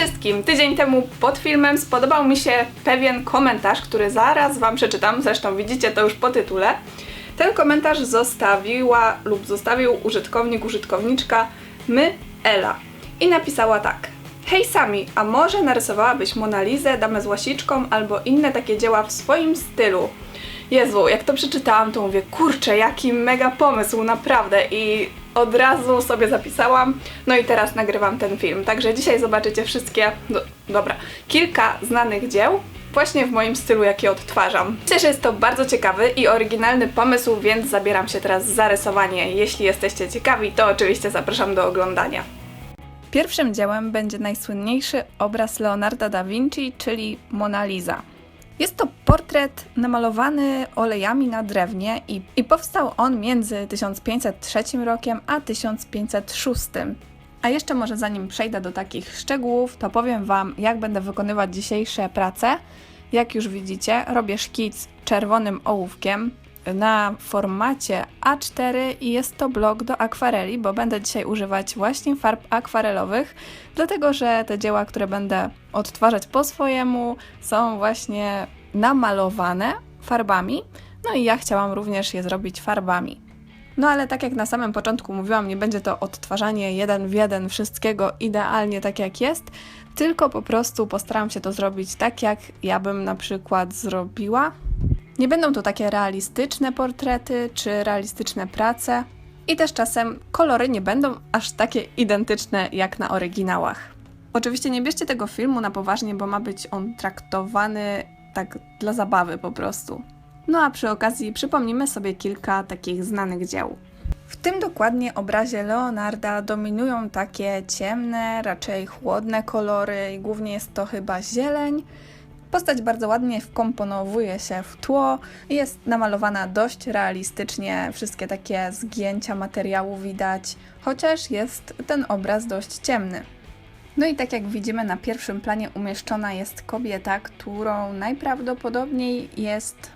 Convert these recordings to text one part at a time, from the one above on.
wszystkim! Tydzień temu pod filmem spodobał mi się pewien komentarz, który zaraz Wam przeczytam, zresztą widzicie to już po tytule. Ten komentarz zostawiła lub zostawił użytkownik, użytkowniczka my Ela i napisała tak. Hej Sami, a może narysowałabyś Monalizę, Damę z łasiczką albo inne takie dzieła w swoim stylu? Jezu, jak to przeczytałam, to mówię, kurczę, jaki mega pomysł, naprawdę. I od razu sobie zapisałam, no i teraz nagrywam ten film. Także dzisiaj zobaczycie wszystkie, do, dobra, kilka znanych dzieł, właśnie w moim stylu, jaki odtwarzam. Myślę, że jest to bardzo ciekawy i oryginalny pomysł, więc zabieram się teraz za rysowanie. Jeśli jesteście ciekawi, to oczywiście zapraszam do oglądania. Pierwszym dziełem będzie najsłynniejszy obraz Leonarda da Vinci, czyli Mona Lisa. Jest to portret namalowany olejami na drewnie i, i powstał on między 1503 rokiem a 1506. A jeszcze może zanim przejdę do takich szczegółów, to powiem Wam, jak będę wykonywać dzisiejsze prace. Jak już widzicie, robię szkic czerwonym ołówkiem na formacie A4 i jest to blok do akwareli, bo będę dzisiaj używać właśnie farb akwarelowych, dlatego że te dzieła, które będę odtwarzać po swojemu, są właśnie namalowane farbami. No i ja chciałam również je zrobić farbami. No ale tak jak na samym początku mówiłam, nie będzie to odtwarzanie jeden w jeden wszystkiego idealnie tak jak jest, tylko po prostu postaram się to zrobić tak jak ja bym na przykład zrobiła. Nie będą to takie realistyczne portrety czy realistyczne prace i też czasem kolory nie będą aż takie identyczne jak na oryginałach. Oczywiście nie bierzcie tego filmu na poważnie, bo ma być on traktowany tak dla zabawy po prostu. No a przy okazji przypomnimy sobie kilka takich znanych dzieł. W tym dokładnie obrazie Leonarda dominują takie ciemne, raczej chłodne kolory głównie jest to chyba zieleń. Postać bardzo ładnie wkomponowuje się w tło, jest namalowana dość realistycznie, wszystkie takie zgięcia materiału widać, chociaż jest ten obraz dość ciemny. No i tak jak widzimy na pierwszym planie umieszczona jest kobieta, którą najprawdopodobniej jest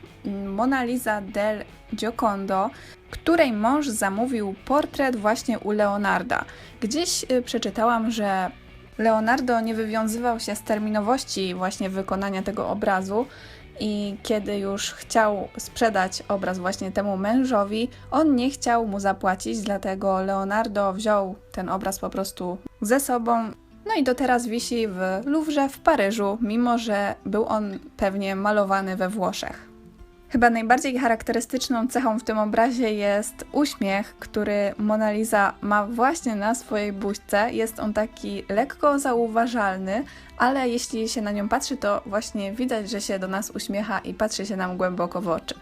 Mona Lisa del Giocondo, której mąż zamówił portret właśnie u Leonarda. Gdzieś y, przeczytałam, że Leonardo nie wywiązywał się z terminowości właśnie wykonania tego obrazu i kiedy już chciał sprzedać obraz właśnie temu mężowi, on nie chciał mu zapłacić, dlatego Leonardo wziął ten obraz po prostu ze sobą no i do teraz wisi w Louvre w Paryżu, mimo że był on pewnie malowany we Włoszech. Chyba najbardziej charakterystyczną cechą w tym obrazie jest uśmiech, który Mona Lisa ma właśnie na swojej buźce. Jest on taki lekko zauważalny, ale jeśli się na nią patrzy, to właśnie widać, że się do nas uśmiecha i patrzy się nam głęboko w oczy.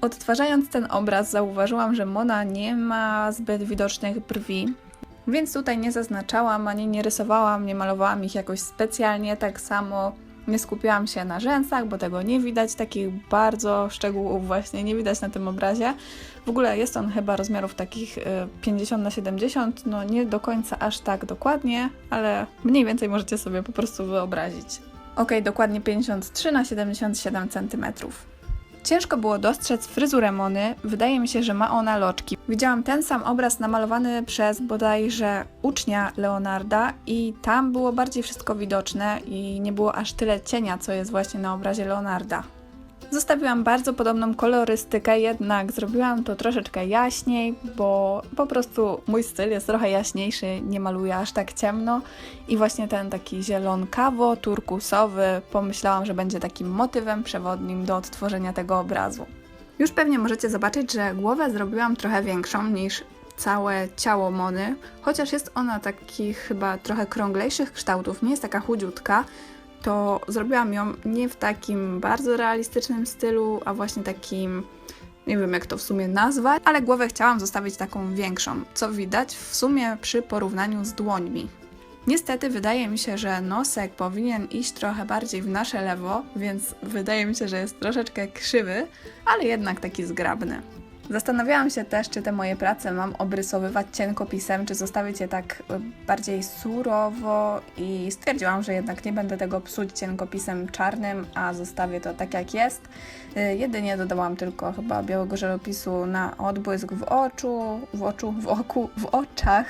Odtwarzając ten obraz, zauważyłam, że Mona nie ma zbyt widocznych brwi, więc tutaj nie zaznaczałam, ani nie rysowałam, nie malowałam ich jakoś specjalnie. Tak samo nie skupiłam się na rzęsach, bo tego nie widać, takich bardzo szczegółów właśnie nie widać na tym obrazie. W ogóle jest on chyba rozmiarów takich 50 y, na 70, no nie do końca aż tak dokładnie, ale mniej więcej możecie sobie po prostu wyobrazić. Ok, dokładnie 53 na 77 cm. Ciężko było dostrzec fryzurę Mony, wydaje mi się, że ma ona loczki. Widziałam ten sam obraz namalowany przez bodajże ucznia Leonarda i tam było bardziej wszystko widoczne i nie było aż tyle cienia, co jest właśnie na obrazie Leonarda. Zostawiłam bardzo podobną kolorystykę, jednak zrobiłam to troszeczkę jaśniej, bo po prostu mój styl jest trochę jaśniejszy, nie maluję aż tak ciemno i właśnie ten taki zielonkawo, turkusowy pomyślałam, że będzie takim motywem przewodnim do odtworzenia tego obrazu. Już pewnie możecie zobaczyć, że głowę zrobiłam trochę większą niż całe ciało Mony, chociaż jest ona takich chyba trochę krąglejszych kształtów, nie jest taka chudziutka, to zrobiłam ją nie w takim bardzo realistycznym stylu, a właśnie takim, nie wiem jak to w sumie nazwać, ale głowę chciałam zostawić taką większą, co widać w sumie przy porównaniu z dłońmi. Niestety wydaje mi się, że nosek powinien iść trochę bardziej w nasze lewo, więc wydaje mi się, że jest troszeczkę krzywy, ale jednak taki zgrabny. Zastanawiałam się też, czy te moje prace mam obrysowywać cienkopisem, czy zostawić je tak e, bardziej surowo i stwierdziłam, że jednak nie będę tego psuć cienkopisem czarnym, a zostawię to tak jak jest. E, jedynie dodałam tylko chyba białego żelopisu na odbłysk w oczu, w oczu, w oku, w oczach.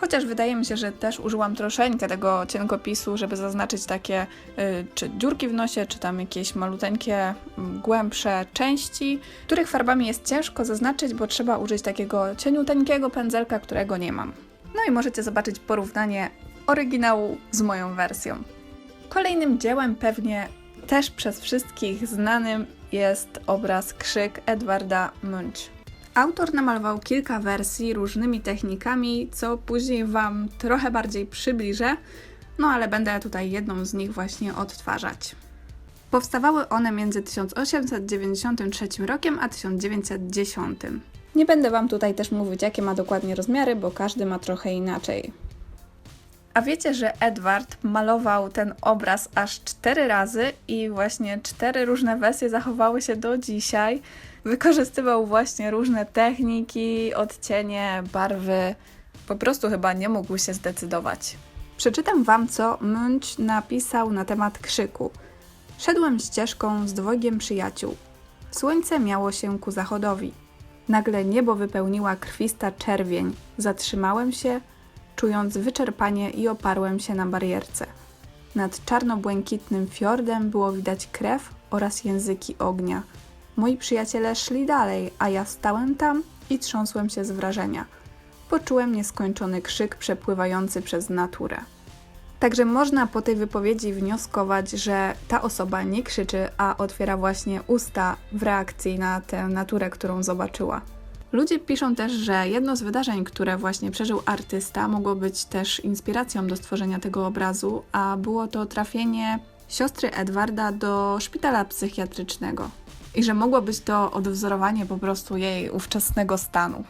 Chociaż wydaje mi się, że też użyłam troszeczkę tego cienkopisu, żeby zaznaczyć takie y, czy dziurki w nosie, czy tam jakieś maluteńkie, mm, głębsze części, których farbami jest ciężko zaznaczyć, bo trzeba użyć takiego cieniuteńkiego pędzelka, którego nie mam. No i możecie zobaczyć porównanie oryginału z moją wersją. Kolejnym dziełem, pewnie też przez wszystkich znanym, jest obraz Krzyk Edwarda Munch. Autor namalował kilka wersji różnymi technikami, co później Wam trochę bardziej przybliżę, no ale będę tutaj jedną z nich właśnie odtwarzać. Powstawały one między 1893 rokiem a 1910. Nie będę Wam tutaj też mówić, jakie ma dokładnie rozmiary, bo każdy ma trochę inaczej. A wiecie, że Edward malował ten obraz aż cztery razy i właśnie cztery różne wersje zachowały się do dzisiaj. Wykorzystywał właśnie różne techniki, odcienie, barwy. Po prostu chyba nie mógł się zdecydować. Przeczytam Wam, co Munch napisał na temat krzyku. Szedłem ścieżką z dwojgiem przyjaciół. Słońce miało się ku zachodowi. Nagle niebo wypełniła krwista czerwień. Zatrzymałem się, czując wyczerpanie i oparłem się na barierce. Nad czarno-błękitnym fiordem było widać krew oraz języki ognia. Moi przyjaciele szli dalej, a ja stałem tam i trząsłem się z wrażenia. Poczułem nieskończony krzyk przepływający przez naturę. Także można po tej wypowiedzi wnioskować, że ta osoba nie krzyczy, a otwiera właśnie usta w reakcji na tę naturę, którą zobaczyła. Ludzie piszą też, że jedno z wydarzeń, które właśnie przeżył artysta, mogło być też inspiracją do stworzenia tego obrazu, a było to trafienie siostry Edwarda do szpitala psychiatrycznego. I że mogło być to odwzorowanie po prostu jej ówczesnego stanu.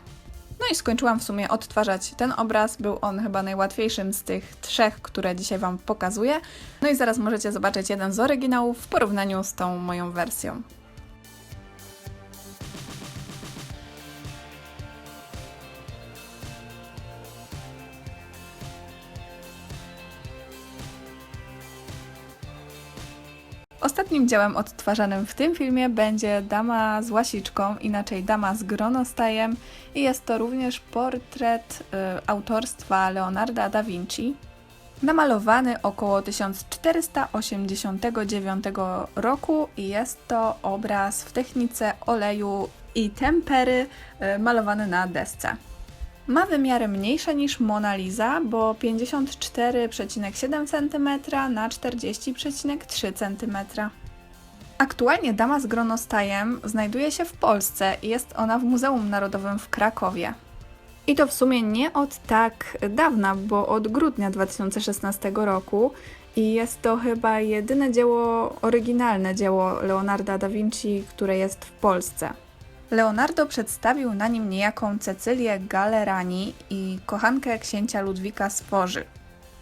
No i skończyłam w sumie odtwarzać ten obraz. Był on chyba najłatwiejszym z tych trzech, które dzisiaj Wam pokazuję. No i zaraz możecie zobaczyć jeden z oryginałów w porównaniu z tą moją wersją. Ostatnim dziełem odtwarzanym w tym filmie będzie Dama z łasiczką, inaczej Dama z gronostajem i jest to również portret y, autorstwa Leonarda da Vinci, namalowany około 1489 roku i jest to obraz w technice oleju i tempery y, malowany na desce. Ma wymiary mniejsze niż Mona Lisa, bo 54,7 cm na 40,3 cm. Aktualnie dama z gronostajem znajduje się w Polsce i jest ona w Muzeum Narodowym w Krakowie. I to w sumie nie od tak dawna, bo od grudnia 2016 roku i jest to chyba jedyne dzieło, oryginalne dzieło Leonarda da Vinci, które jest w Polsce. Leonardo przedstawił na nim niejaką Cecylię Galerani i kochankę księcia Ludwika Sporzy.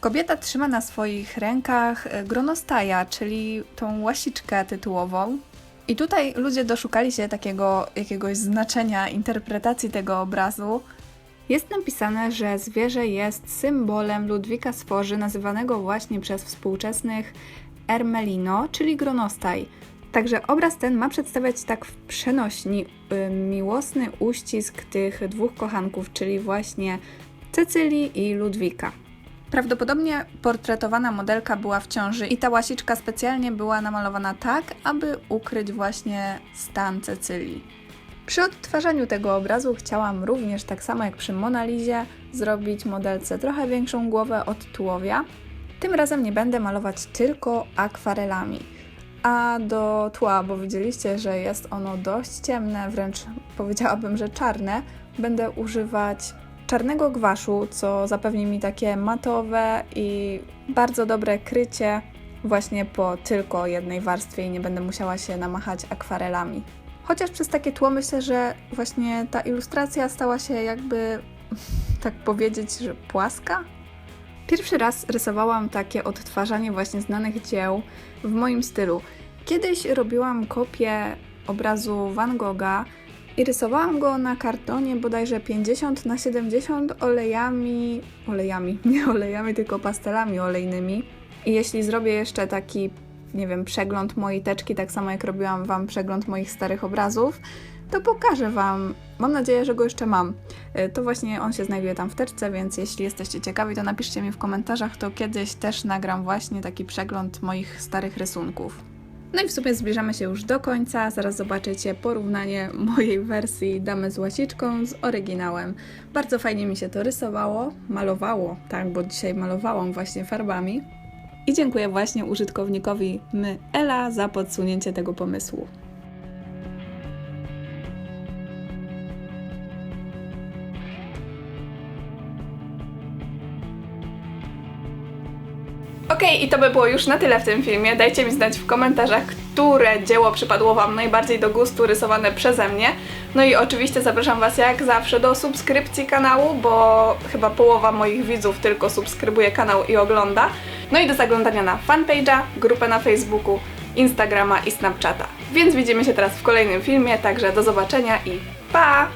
Kobieta trzyma na swoich rękach e, gronostaja, czyli tą łasiczkę tytułową. I tutaj ludzie doszukali się takiego jakiegoś znaczenia interpretacji tego obrazu. Jest napisane, że zwierzę jest symbolem Ludwika Sporzy, nazywanego właśnie przez współczesnych Ermelino, czyli gronostaj. Także obraz ten ma przedstawiać tak w przenośni y, miłosny uścisk tych dwóch kochanków, czyli właśnie Cecylii i Ludwika. Prawdopodobnie portretowana modelka była w ciąży i ta łasiczka specjalnie była namalowana tak, aby ukryć właśnie stan Cecylii. Przy odtwarzaniu tego obrazu chciałam również, tak samo jak przy Monalizie, zrobić modelce trochę większą głowę od tułowia. Tym razem nie będę malować tylko akwarelami a do tła, bo widzieliście, że jest ono dość ciemne, wręcz powiedziałabym, że czarne, będę używać czarnego gwaszu, co zapewni mi takie matowe i bardzo dobre krycie właśnie po tylko jednej warstwie i nie będę musiała się namachać akwarelami. Chociaż przez takie tło myślę, że właśnie ta ilustracja stała się jakby, tak powiedzieć, że płaska, Pierwszy raz rysowałam takie odtwarzanie właśnie znanych dzieł w moim stylu. Kiedyś robiłam kopię obrazu Van Gogha i rysowałam go na kartonie bodajże 50 na 70 olejami, olejami, nie olejami, tylko pastelami olejnymi. I jeśli zrobię jeszcze taki, nie wiem, przegląd mojej teczki, tak samo jak robiłam Wam przegląd moich starych obrazów, to pokażę Wam. Mam nadzieję, że go jeszcze mam. Y, To właśnie on się znajduje tam w teczce, więc jeśli jesteście ciekawi, to napiszcie mi w komentarzach, to kiedyś też nagram właśnie taki przegląd moich starych rysunków. No i w sumie zbliżamy się już do końca. Zaraz zobaczycie porównanie mojej wersji Damy z łasiczką z oryginałem. Bardzo fajnie mi się to rysowało, malowało, tak, bo dzisiaj malowałam właśnie farbami. I dziękuję właśnie użytkownikowi my Ela za podsunięcie tego pomysłu. Okej, i to by było już na tyle w tym filmie. Dajcie mi znać w komentarzach, które dzieło przypadło Wam najbardziej do gustu rysowane przeze mnie. No i oczywiście zapraszam Was jak zawsze do subskrypcji kanału, bo chyba połowa moich widzów tylko subskrybuje kanał i ogląda. No i do zaglądania na fanpage'a, grupę na Facebooku, Instagrama i Snapchata. Więc widzimy się teraz w kolejnym filmie, także do zobaczenia i pa!